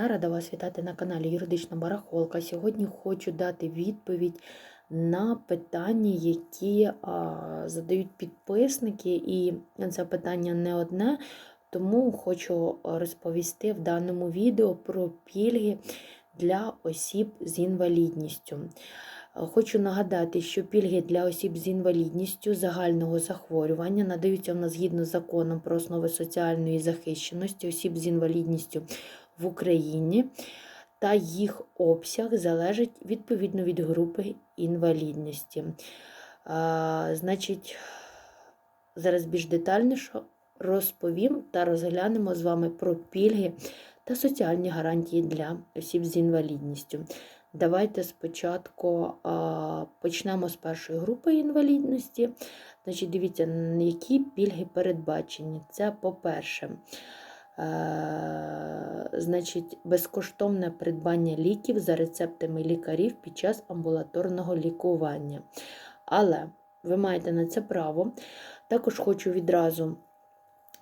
Я рада вас вітати на каналі Юридична Барахолка. Сьогодні хочу дати відповідь на питання, які а, задають підписники, і це питання не одне, тому хочу розповісти в даному відео про пільги для осіб з інвалідністю. Хочу нагадати, що пільги для осіб з інвалідністю загального захворювання надаються в нас згідно з законом про основи соціальної захищеності осіб з інвалідністю в Україні, та їх обсяг залежить відповідно від групи інвалідності. А, Значить, зараз більш детальніше розповім та розглянемо з вами про пільги та соціальні гарантії для осіб з інвалідністю. Давайте спочатку а, почнемо з першої групи інвалідності. Значить, дивіться, які пільги передбачені. Це, по-перше, значить, безкоштовне придбання ліків за рецептами лікарів під час амбулаторного лікування. Але ви маєте на це право. Також хочу відразу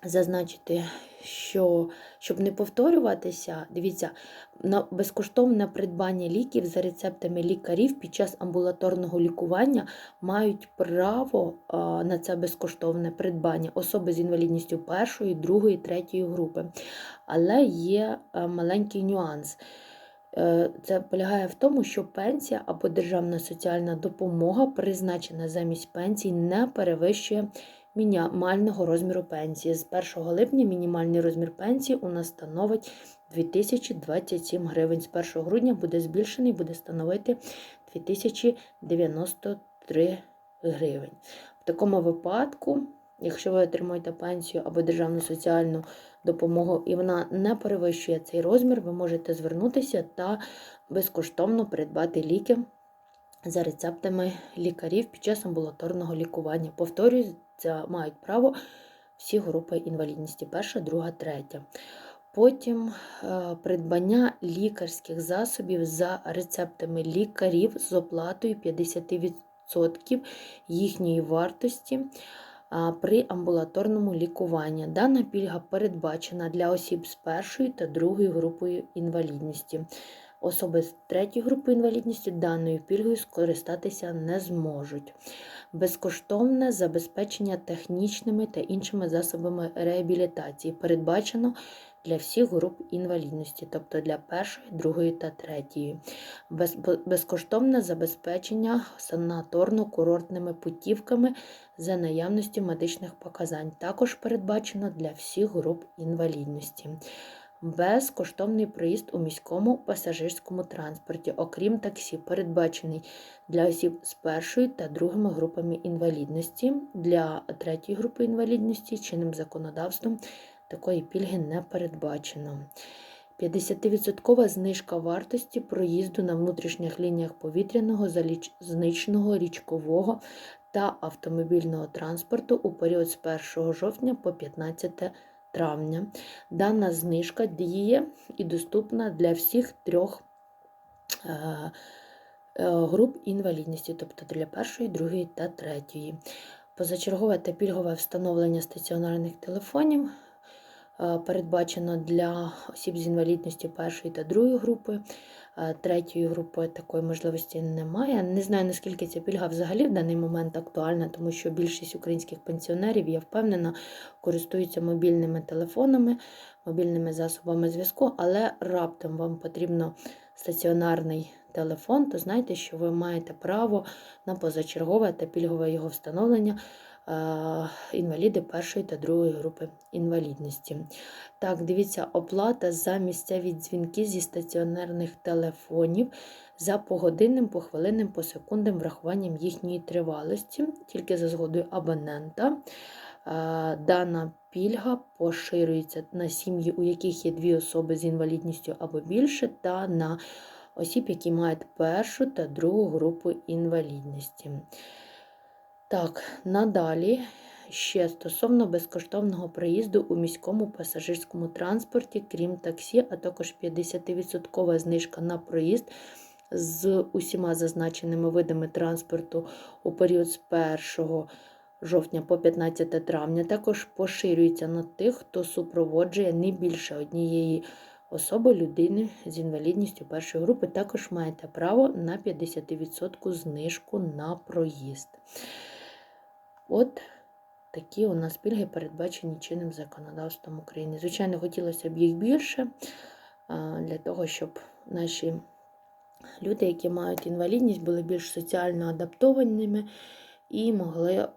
зазначити, що щоб не повторюватися, дивіться, на безкоштовне придбання ліків за рецептами лікарів під час амбулаторного лікування мають право на це безкоштовне придбання особи з інвалідністю першої, другої, третьої групи. Але є маленький нюанс. Е, це полягає в тому, що пенсія або державна соціальна допомога, призначена замість пенсії, не перевищує мінімального розміру пенсії. З 1 липня мінімальний розмір пенсії у нас становить 2027 гривень. З 1 грудня буде збільшений, буде становити 2093 гривень. В такому випадку, якщо ви отримуєте пенсію або державну соціальну допомогу, і вона не перевищує цей розмір, ви можете звернутися та безкоштовно придбати ліки. За рецептами лікарів під час амбулаторного лікування. Повторюю, це мають право всі групи інвалідності: перша, друга, третя. Потім е, придбання лікарських засобів за рецептами лікарів з оплатою 50% їхньої вартості при амбулаторному лікуванні. Дана пільга передбачена для осіб з першою та другою групою інвалідності. Особи з третьої групи інвалідності даною пільгою скористатися не зможуть. Безкоштовне забезпечення технічними та іншими засобами реабілітації передбачено для всіх груп інвалідності, тобто для першої, другої та третьої, безкоштовне забезпечення санаторно-курортними путівками за наявності медичних показань, також передбачено для всіх груп інвалідності безкоштовний проїзд у міському пасажирському транспорті, окрім таксі, передбачений для осіб з першою та другими групами інвалідності, для третьої групи інвалідності чинним законодавством такої пільги не передбачено. 50% знижка вартості проїзду на внутрішніх лініях повітряного, залізничного, річкового та автомобільного транспорту у період з 1 жовтня по 15 травня. Дана знижка діє і доступна для всіх трьох е, е, груп інвалідності, тобто для першої, другої та третьої. Позачергове та пільгове встановлення стаціонарних телефонів передбачено для осіб з інвалідністю першої та другої групи. Третьої групи такої можливості немає. Не знаю, наскільки ця пільга взагалі в даний момент актуальна, тому що більшість українських пенсіонерів, я впевнена, користуються мобільними телефонами, мобільними засобами зв'язку, але раптом вам потрібно стаціонарний телефон, то знайте, що ви маєте право на позачергове та пільгове його встановлення інваліди першої та другої групи інвалідності. Так, дивіться, оплата за місцеві дзвінки зі стаціонарних телефонів за погодинним, похвилинним, посекундним врахуванням їхньої тривалості, тільки за згодою абонента. Дана пільга поширюється на сім'ї, у яких є дві особи з інвалідністю або більше, та на осіб, які мають першу та другу групу інвалідності. Так, надалі ще стосовно безкоштовного проїзду у міському пасажирському транспорті, крім таксі, а також 50% знижка на проїзд з усіма зазначеними видами транспорту у період з 1 жовтня по 15 травня. Також поширюється на тих, хто супроводжує не більше однієї особи людини з інвалідністю першої групи також маєте право на 50% знижку на проїзд. От такі у нас пільги передбачені чинним законодавством України. Звичайно, хотілося б їх більше для того, щоб наші люди, які мають інвалідність, були більш соціально адаптованими і могли е,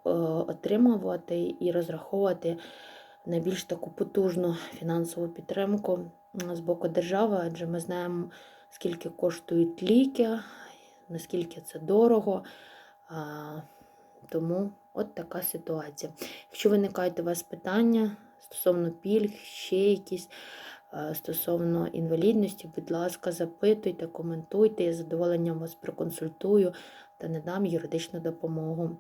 отримувати і розраховувати на більш таку потужну фінансову підтримку з боку держави, адже ми знаємо, скільки коштують ліки, наскільки це дорого. Тому от така ситуація. Якщо виникають у вас питання стосовно пільг, ще якісь е, стосовно інвалідності, будь ласка, запитуйте, коментуйте, я з задоволенням вас проконсультую та надам юридичну допомогу.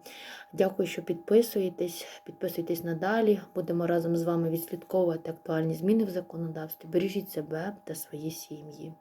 Дякую, що підписуєтесь. Підписуйтесь надалі. Будемо разом з вами відслідковувати актуальні зміни в законодавстві. Бережіть себе та свої сім'ї.